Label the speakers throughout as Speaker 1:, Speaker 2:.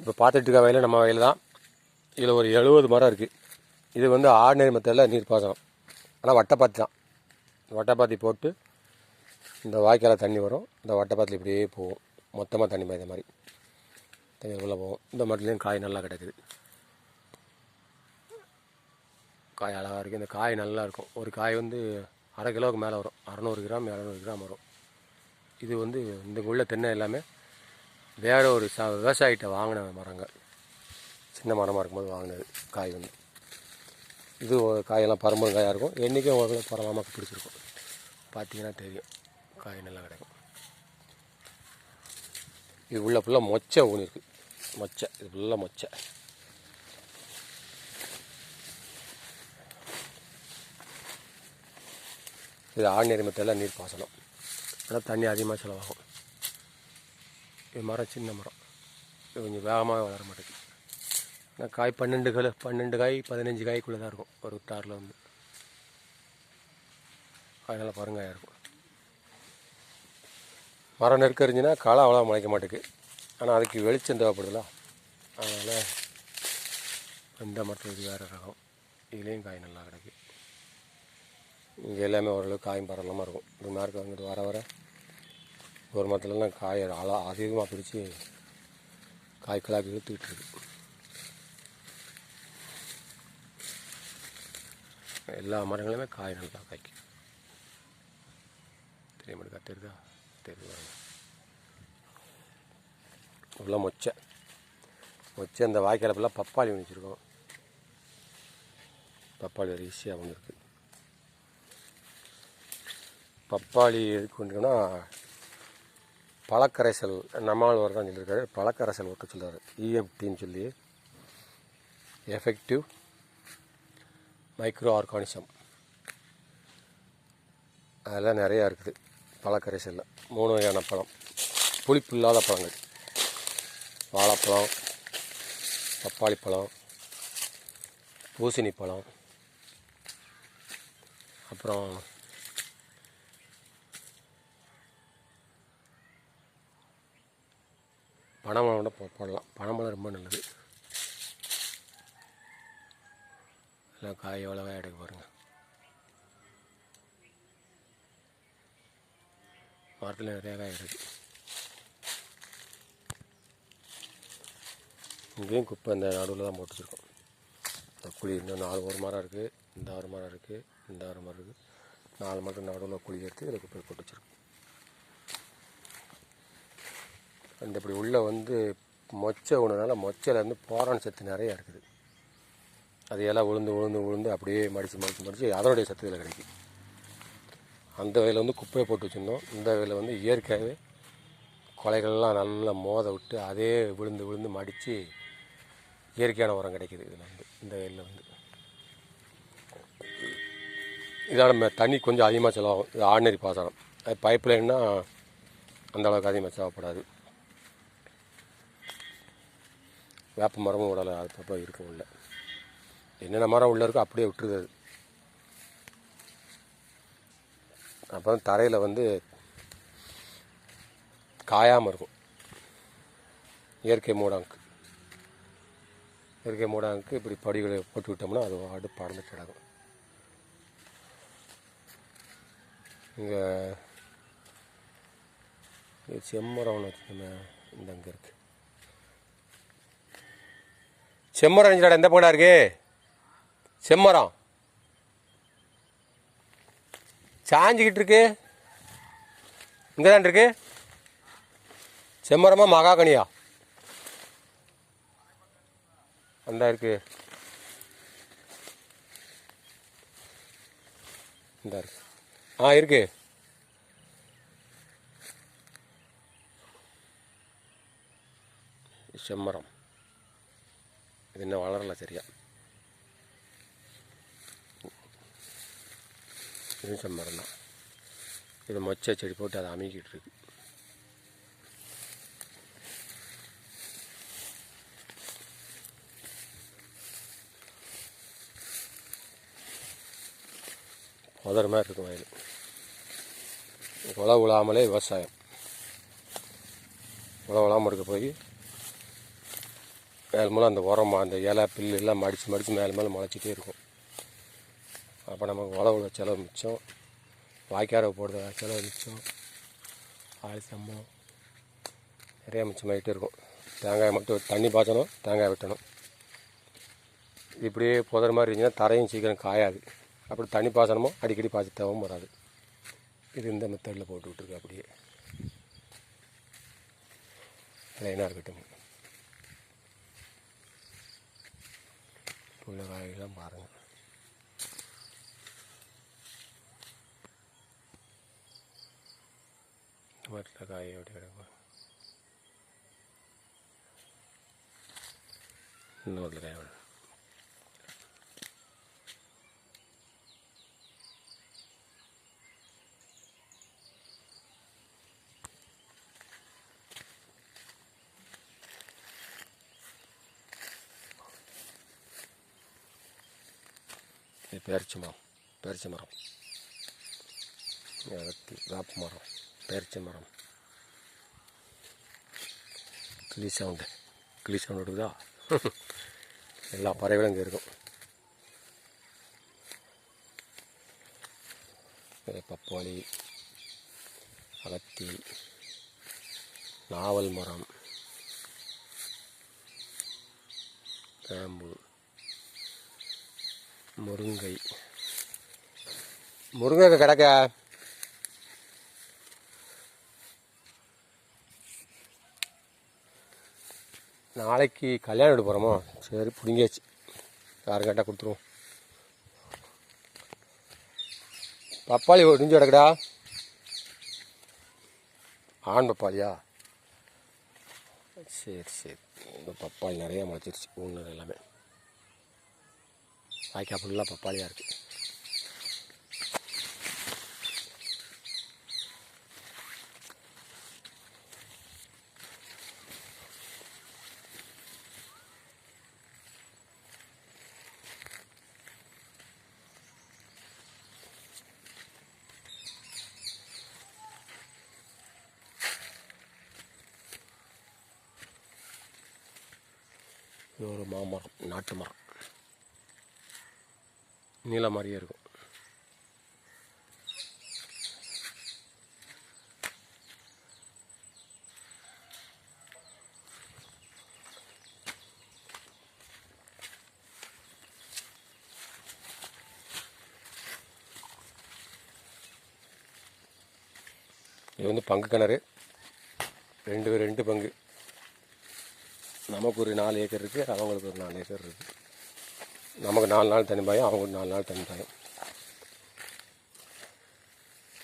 Speaker 1: இப்போ பார்த்துட்டு இருக்க வயலில் நம்ம வயல் தான் இதில் ஒரு எழுபது மரம் இருக்குது இது வந்து ஆர்டினரி மெத்தடில் நீர் பாசனம். ஆனால் வட்டைப்பாத்தி தான். வட்டைப்பாத்தி போட்டு இந்த வாய்க்கால தண்ணி வரும். இந்த வட்டைப்பாத்தில் இப்படியே போகும். மொத்தமாக தண்ணி பாய்ந்த மாதிரி. தண்ணி உள்ளே போகும். இந்த மரத்துலேயும் காய் நல்லா கிடைக்குது. காய் அழகாக இருக்குது இந்த காய் நல்லா இருக்கும். ஒரு காய் வந்து அரை கிலோவுக்கு மேலே வரும். அறநூறு கிராம் இரநூறு கிராம் வரும். இது வந்து இந்த உள்ள தென்னை எல்லாமே வேற ஒரு ச விவசாயிகிட்ட வாங்கின மரங்கள். சின்ன மரமாக இருக்கும்போது வாங்கினது காய் வந்து. இது காயெல்லாம் பரம்பரும் காயாக இருக்கும். என்றைக்கும் உங்களுக்கு பரவாமல் பிடிச்சிருக்கும். பார்த்தீங்கன்னா தெரியும். காய் நல்லா கிடைக்கும். இது உள்ள ஃபுல்லாக மொச்சை ஊனி இருக்குது மொச்சை இது ஃபுல்லாக மொச்சை. இது ஆர்டினரி மெத்தடில் நீர் பாசனம். ஆனால் தண்ணி அதிகமாக செலவாகும். இது மரம் சின்ன மரம். இது கொஞ்சம் வேகமாக வளர மாட்டேங்குது. ஆனால் காய் பன்னெண்டு கிலோ பன்னெண்டு காய் பதினஞ்சு காய்க்குள்ளே தான் இருக்கும். ஒரு தாரில் வந்து. அதனால் பருங்காயாக இருக்கும். மரம் நெருக்க இருந்துச்சுன்னா களை அவ்வளோ முளைக்க மாட்டேங்குது. ஆனால் அதுக்கு வெளிச்சம் தேவைப்படுதுல. அதனால் இந்த மரத்தில் இது வேறு ரகம். இதுலேயும் காய் நல்லா கிடைக்கு. இங்கே எல்லாமே ஓரளவுக்கு காயும் பரவலமாக இருக்கும். இது மார்க்கு வந்துட்டு வர வர ஒரு மரத்துலலாம் காய் அழா அதிகமாக பிடிச்சி காய் கிளாக்கி இழுத்துக்கிட்டு இருக்கு. எல்லா மரங்களுமே காய் நல்லா காய்க்கும். தெரிய மாட்டேங்க தெரியுதா? தெரியுதா இவ்வளோ மொச்சை. மொச்சை அந்த வாய்க்கால பப்பாளி வச்சுருக்கோம். பப்பாளி ஒரு ஈஸியாக வந்துருக்கு பப்பாளி எதுக்கு வந்துருக்குன்னா பழக்கரைசல் நம்மாழ்வார் தான் சொல்லியிருக்காரு. பழக்கரைசல் ஒட்ட சொல்கிறார் இஎஃப்டின்னு சொல்லி. எஃபெக்டிவ் மைக்ரோ ஆர்கானிசம் அதெல்லாம் நிறையா இருக்குது பழக்கரைசலில். மூணு வகையான பழம். புளிப்பு இல்லாத பழங்கள். வாழைப்பழம் பப்பாளி பழம் பூசணி பழம் அப்புறம் பனைமரம் கூட போ- போடலாம். பனைமரம் ரொம்ப நல்லது. எல்லாம் காய் எவ்வளோ காய் எடுக்க பாருங்கள் மரத்தில் நிறையா காய் இருக்கு. இங்கேயும் குப்பை இந்த நடுவில் தான் போட்டு வச்சுருக்கோம். இந்த குழி இன்னும் நாலு ஒரு மரம் இருக்குது இந்த ஒரு மரம் இருக்குது இந்த ஒரு மரம் இருக்குது நாலு மரம் நடுவில் குழி எடுத்து இதில் குப்பை போட்டு வச்சுருக்கோம். அந்த இப்படி உள்ளே வந்து மொச்சை உணவுனால மொச்சையிலேருந்து போரான் சத்து நிறையா இருக்குது. அது எல்லாம் உளுந்து உளுந்து உளுந்து அப்படியே மடித்து மடித்து மடித்து அதனுடைய சத்து இதில் கிடைக்கும். அந்த வகையில் வந்து குப்பையை போட்டு வச்சுருந்தோம். இந்த வகையில் வந்து இயற்கையாகவே கொலைகள்லாம் நல்லா மோத விட்டு அதே விழுந்து விழுந்து மடித்து இயற்கையான உரம் கிடைக்கிது இதில் வந்து இந்த வகையில் வந்து. இதனால் ம- தண்ணி கொஞ்சம் அதிகமாக செலவாகும். இது ஆர்டினரி பாசனம். அது பைப் லைன்னா அந்த அளவுக்கு அதிகமாக தேவைப்படாது வேப்ப மரமும் விடலை அப்பப்போ இருக்கும் உள்ள. என்னென்ன மரம் உள்ளே இருக்கோ அப்படியே விட்டுருது அது. அப்புறம் தரையில் வந்து காயாமல் இருக்கும். இயற்கை மூடாங்கு. இயற்கை மூடாங்கு இப்படி படிகளை போட்டு விட்டோம்னா அது ஆடு பறந்து கிடக்கும். இங்கே செம்மரம் ஒன்று வச்சுக்கோங்க இந்த அங்கே இருக்குது செம்மரம் இருந்துச்சுடா எந்த பக்கம்டா இருக்கு? செம்மரம். சாஞ்சிக்கிட்டு இருக்கு. இங்கே தான் இருக்கு. செம்மரமா மகாகனியா? அந்த இருக்கு. இந்த இருக்கு. ஆ இருக்கு. செம்மரம். இது இன்னும் வளரலை சரியா. இது செம்மரம் தான் இது மொச்சை செடி போட்டு அதை அமைக்கிட்டு இருக்கு. புதர் மாதிரி இருக்கும் வயல். உழவு விழாமலே விவசாயம். உழவு விழாமல் இருக்க போய் மேல் மேலே அந்த உரம் அந்த இலை பில்லு எல்லாம் மடித்து மடித்து மேலே மேலே முளைச்சிட்டே இருக்கும். அப்போ நமக்கு உழவுல செலவு மிச்சம். வாய்க்கார போடுறத செலவு மிச்சம். ஆள் சம்பளம் நிறைய மிச்சமாகிட்டே இருக்கும். தேங்காய் மட்டும் தண்ணி பாய்ச்சணும் தேங்காய் வெட்டணும். இப்படியே புதற மாதிரி இருந்துச்சுன்னா தரையும் சீக்கிரம் காயாது. அப்படி தண்ணி பாசனமோ அடிக்கடி பாய்ச்சி தேவையும் வராது. இது இந்த மெத்தடில் போட்டு விட்ருக்கு அப்படியே. லைனாக இருக்கட்டும். உள்ள காய்கறிலாம் பாருங்கள் மரத்தில் காய் எப்படி கிடக்கும் இந்த மரத்தில் பேரிச்சி மரம் பேரிச்சி மரம் அகத்தி வேப்ப மரம் பேரிச்சி மரம் கிளி சவுண்டு கிளி சவுண்டு எடுக்குதா எல்லா பறவைகளும் இங்கே இருக்கும் பப்பாளி அகத்தி நாவல் மரம் கிழம்பு முருங்கை. முருங்கை கிடக்க? நாளைக்கு கல்யாணம் எடுக்க போகிறோமோ சரி பிடிங்கியாச்சு. யாரும் கேட்டால் கொடுத்துருவோம். பப்பாளி ஒடிஞ்சு கிடக்குடா. ஆண் பப்பாளியா? சரி சரி. இந்த பப்பாளி நிறையா முளைச்சிருச்சு. ஒன்று எல்லாமே. வாய்க்கால் ஃபுல்லாக பப்பாளியாக இருக்குது இது ஒரு மாமரம் நாட்டு மரம். நீல மாதிரியே இருக்கும். இது வந்து பங்கு கிணறு. ரெண்டு ரெண்டு பங்கு. நமக்கு ஒரு நாலு ஏக்கர் இருக்குது அவங்களுக்கு ஒரு நாலு ஏக்கர் இருக்குது நமக்கு நாலு நாள் தண்ணி பாயும் அவங்களுக்கு நாலு நாள் தண்ணி பாயும்.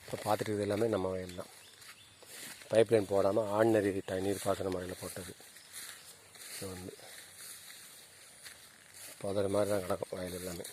Speaker 1: இப்போ பார்த்துட்டு இருக்கிறது எல்லாமே நம்ம வயல் தான் பைப் லைன் போடாமல் ஆர்டினரி தண்ணீர் பாசன முறையில் போட்டது. இது வந்து புதற மாதிரி தான் கிடக்கும் வயல் எல்லாமே.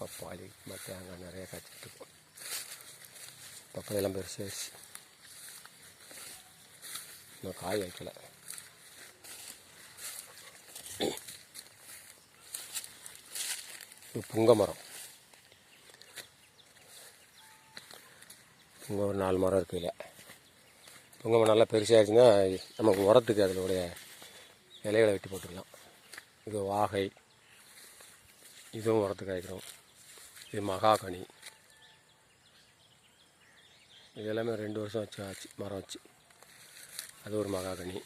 Speaker 1: பப்பாளி மற்ற தேங்காய் நிறைய காய்ச்சிட்டு இருக்கும். பப்பாளி எல்லாம் பெருசாகிடுச்சு இன்னும் காய் வைக்கல. இது புங்க மரம் புங்க ஒரு நாலு மரம் இருக்கு இல்லை புங்க மரம் நல்லா பெருசாகிடுச்சுன்னா நமக்கு உரத்துக்கு அதனுடைய இலைகளை வெட்டி போட்டுக்கலாம். இது வாகை. இதுவும் உரத்துக்கு ஆகிக்கிறோம் இது மகாகனி. இது எல்லாமே ரெண்டு வருஷம் வச்சு ஆச்சு மரம் வச்சு. அது ஒரு மகாகனி.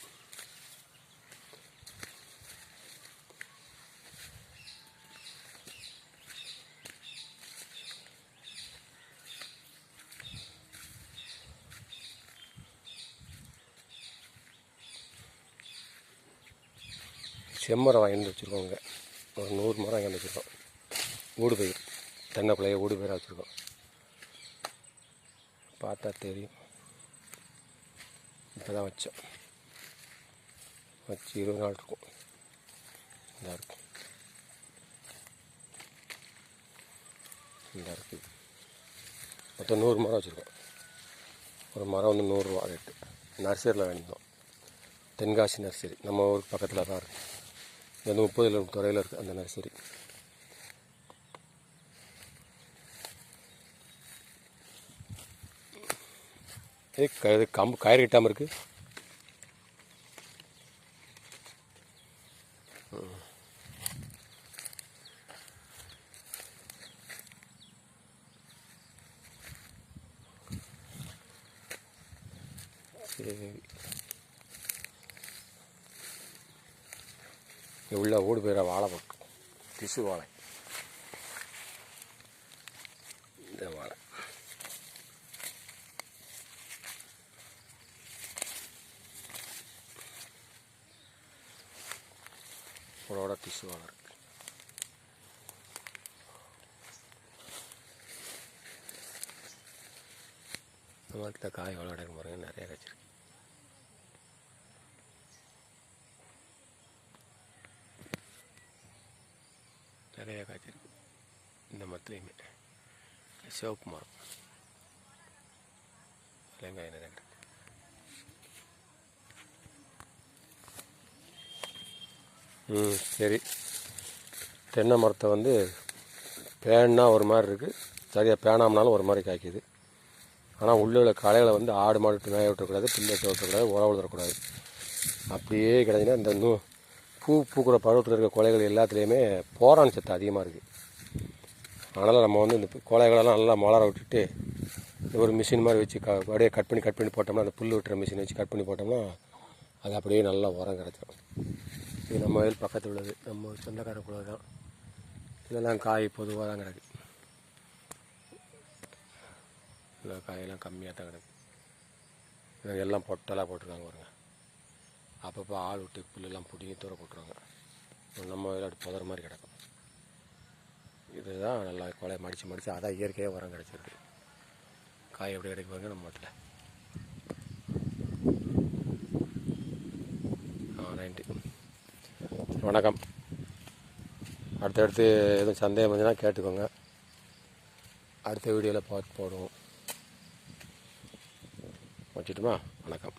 Speaker 1: செம்மரம் வாங்கிட்டு வச்சுருக்கோம் இங்கே ஒரு நூறு மரம் வாங்கி வச்சுருக்கோம். ஊடு பயிர். தென்னை பிள்ளைய ஊடு பயிராக வச்சுருக்கோம். பார்த்தா தெரியும். இப்போ தான் வச்சோம். வச்சு இருபது நாள் இருக்கும். இதாக இருக்கும். இதாக இருக்குது மொத்தம் நூறு மரம் வச்சுருக்கோம். ஒரு மரம் வந்து நூறுரூவா ரேட்டு நர்சரியில் வாங்கியிருந்தோம். தென்காசி நர்சரி. நம்ம ஊருக்கு பக்கத்தில் தான் இருக்குது இது வந்து முப்பது கிலோமீட்டர் தொலைவில் இருக்குது அந்த நர்சரி ஏய் இது கம்பு கயிறு கட்டாமல் இருக்குது சரி இங்க உள்ள ஓடு போயிட வாழை பக்கம் திசு வாழை இந்த வாழை உங்களோட திசு வாழை இருக்கு இந்த மாதிரி காய் எவ்வளோ கிடைக்கும் நிறையா நிறைய கிடச்சிருக்கு நிறையா காய்ச்சிருக்கு இந்த மரத்துலையுமே சிவப்பு மரம் வெங்காயம் நிறைய கிடக்கு ம் சரி. தென்னை மரத்தை வந்து பேன்னா ஒரு மாதிரி இருக்குது சரியாக பேணாமனாலும் ஒரு மாதிரி காய்க்குது. ஆனால் உள்ள உள்ள களைகளை வந்து ஆடு மாடு மேய விட்டுறக்கூடாது பிள்ளை விட்டு விட்டுறக்கூடாது உழவு விடக்கூடாது அப்படியே கிடைச்சின்னா இந்த நூ பூ பூக்கிற பருவத்தில் இருக்கிற கொலைகள் எல்லாத்துலேயுமே போரான் சத்து அதிகமாக இருக்குது அதனால் நம்ம வந்து இந்த கொலைகளெல்லாம் நல்லா மலர விட்டுட்டு ஒரு மிஷின் மாதிரி வச்சு க அப்படியே கட் பண்ணி கட் பண்ணி போட்டோம்னா அந்த புல் விட்டுற மிஷின் வச்சு கட் பண்ணி போட்டோம்னா அது அப்படியே நல்லா உரம் கிடச்சிடும் இது நம்ம வயல் பக்கத்தில் உள்ளது. நம்ம சொந்தக்கார குழந்தை தான். இதெல்லாம் காய் பொதுவாக தான் கிடக்கு. இல்லை காயெல்லாம் கம்மியாக தான் கிடக்கு எல்லாம் பொட்டலாக போட்டிருக்காங்க பாருங்கள் அப்பப்போ ஆள் விட்டு புல்லெல்லாம் பிடிங்கி தூர போட்டுருவாங்க. நம்ம விளையாட்டு புதற மாதிரி கிடக்கும். இதுதான் நல்லா கொலையை மடித்து மடித்து அதான் இயற்கையாக உரம் கிடச்சிருக்கு. காய் எப்படி கிடைக்குவாங்க நம்ம வீட்டில் ஆ வணக்கம். அடுத்தடுத்து எதுவும் சந்தேகம் இருந்துச்சுன்னா கேட்டுக்கோங்க. அடுத்த வீடியோவில் பார்த்து போடுவோம். வச்சுட்டுமா வணக்கம்.